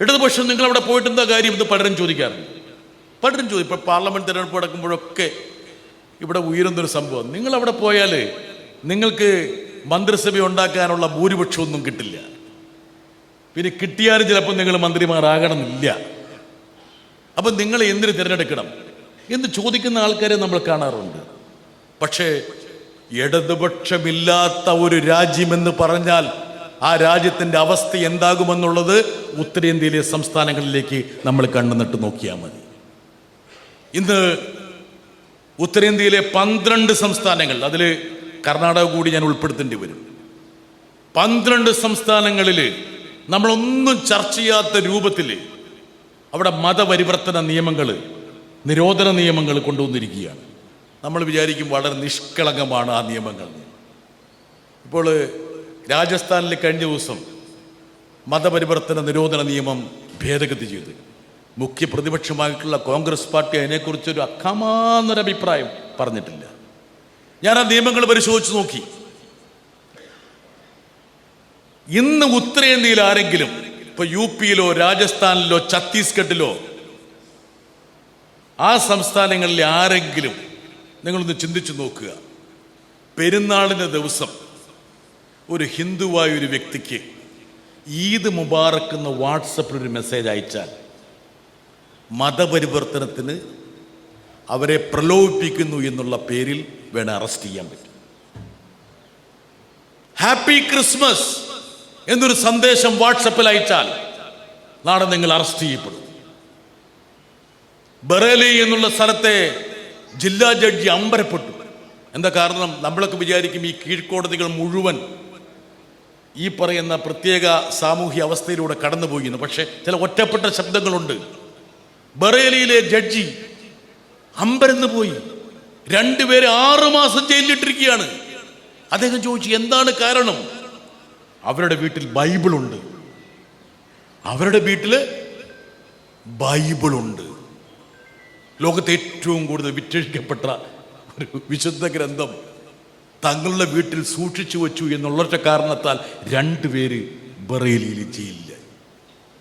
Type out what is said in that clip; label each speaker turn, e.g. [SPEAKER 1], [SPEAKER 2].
[SPEAKER 1] ഇടതുപക്ഷം നിങ്ങൾ അവിടെ പോയിട്ട് എന്താ കാര്യം ഇത് പലരും ചോദിക്കാറുണ്ട്. പലരും ചോദിക്കും ഇപ്പോൾ പാർലമെന്റ് തിരഞ്ഞെടുപ്പ് നടക്കുമ്പോഴൊക്കെ ഇവിടെ ഉയരുന്നൊരു സംഭവം. നിങ്ങൾ അവിടെ പോയാൽ നിങ്ങൾക്ക് മന്ത്രിസഭ ഉണ്ടാക്കാനുള്ള ഭൂരിപക്ഷമൊന്നും കിട്ടില്ല. പിന്നെ കിട്ടിയാലും ചിലപ്പോൾ നിങ്ങൾ മന്ത്രിമാരാകണമെന്നില്ല. അപ്പം നിങ്ങൾ എന്തിനു തിരഞ്ഞെടുക്കണം? എന്ന് ചോദിക്കുന്ന ആൾക്കാരെ നമ്മൾ കാണാറുണ്ട്. പക്ഷേ ഇടതുപക്ഷമില്ലാത്ത ഒരു രാജ്യമെന്ന് പറഞ്ഞാൽ ആ രാജ്യത്തിന്റെ അവസ്ഥ എന്താകുമെന്നുള്ളത് ഉത്തരേന്ത്യയിലെ സംസ്ഥാനങ്ങളിലേക്ക് നമ്മൾ കണ്ണുനട്ട് നോക്കിയാൽ മതി. ഇന്ന് ഉത്തരേന്ത്യയിലെ പന്ത്രണ്ട് സംസ്ഥാനങ്ങൾ അതിൽ കർണാടക കൂടി ഞാൻ ഉൾപ്പെടുത്തേണ്ടി വരും. പന്ത്രണ്ട് സംസ്ഥാനങ്ങളിൽ നമ്മളൊന്നും ചർച്ച ചെയ്യാത്ത രൂപത്തിൽ അവിടെ മതപരിവർത്തന നിയമങ്ങൾ നിരോധന നിയമങ്ങൾ കൊണ്ടുവന്നിരിക്കുകയാണ്. നമ്മൾ വിചാരിക്കും വളരെ നിഷ്കളങ്കമാണ് ആ നിയമങ്ങൾ. ഇപ്പോൾ രാജസ്ഥാനിൽ കഴിഞ്ഞ ദിവസം മതപരിവർത്തന നിരോധന നിയമം ഭേദഗതി ചെയ്തു. മുഖ്യ പ്രതിപക്ഷമായിട്ടുള്ള കോൺഗ്രസ് പാർട്ടി അതിനെക്കുറിച്ചൊരു അക്കമാന്നൊരു അഭിപ്രായം പറഞ്ഞിട്ടില്ല. ഞാൻ ആ നിയമങ്ങൾ പരിശോധിച്ച് നോക്കി. ഇന്ന് ഉത്തരേന്ത്യയിൽ ആരെങ്കിലും ഇപ്പൊ യു പിയിലോ രാജസ്ഥാനിലോ ഛത്തീസ്ഗഡിലോ ആ സംസ്ഥാനങ്ങളിലെ ആരെങ്കിലും നിങ്ങളൊന്ന് ചിന്തിച്ചു നോക്കുക. പെരുന്നാളിന്റെ ദിവസം ഒരു ഹിന്ദുവായ ഒരു വ്യക്തിക്ക് ഈദ് മുബാറക്ക് എന്ന വാട്സപ്പിൽ ഒരു മെസ്സേജ് അയച്ചാൽ മതപരിവർത്തനത്തിന് അവരെ പ്രലോഭിപ്പിക്കുന്നു എന്നുള്ള പേരിൽ വേണം അറസ്റ്റ് ചെയ്യാൻ പറ്റും. ഹാപ്പി ക്രിസ്മസ് എന്നൊരു സന്ദേശം വാട്സപ്പിൽ അയച്ചാൽ നാളെ നിങ്ങൾ അറസ്റ്റ് ചെയ്യപ്പെടും. ബറേലി എന്നുള്ള സ്ഥലത്തെ ജില്ലാ ജഡ്ജി അമ്പരപ്പെട്ടു. എന്താ കാരണം? നമ്മളൊക്കെ വിചാരിക്കും ഈ കീഴ്ക്കോടതികൾ മുഴുവൻ ഈ പറയുന്ന പ്രത്യേക സാമൂഹ്യ അവസ്ഥയിലൂടെ കടന്നുപോയിരുന്നു പക്ഷേ ചില ഒറ്റപ്പെട്ട ശബ്ദങ്ങളുണ്ട്. ബറേലിയിലെ ജഡ്ജി അമ്പരന്ന് പോയി. രണ്ടുപേരെ ആറു മാസം ജയിലിലിട്ടിരിക്കുകയാണ്. അദ്ദേഹം ചോദിച്ചു എന്താണ് കാരണം? അവരുടെ വീട്ടിൽ ബൈബിളുണ്ട്. അവരുടെ വീട്ടിൽ ബൈബിളുണ്ട്. ലോകത്തെ ഏറ്റവും കൂടുതൽ വിറ്റഴിക്കപ്പെട്ട ഒരു വിശുദ്ധ ഗ്രന്ഥം തങ്ങളുടെ വീട്ടിൽ സൂക്ഷിച്ചു വച്ചു എന്നുള്ള കാരണത്താൽ രണ്ടുപേര് ബറേലിയിൽ ജയിലില്ല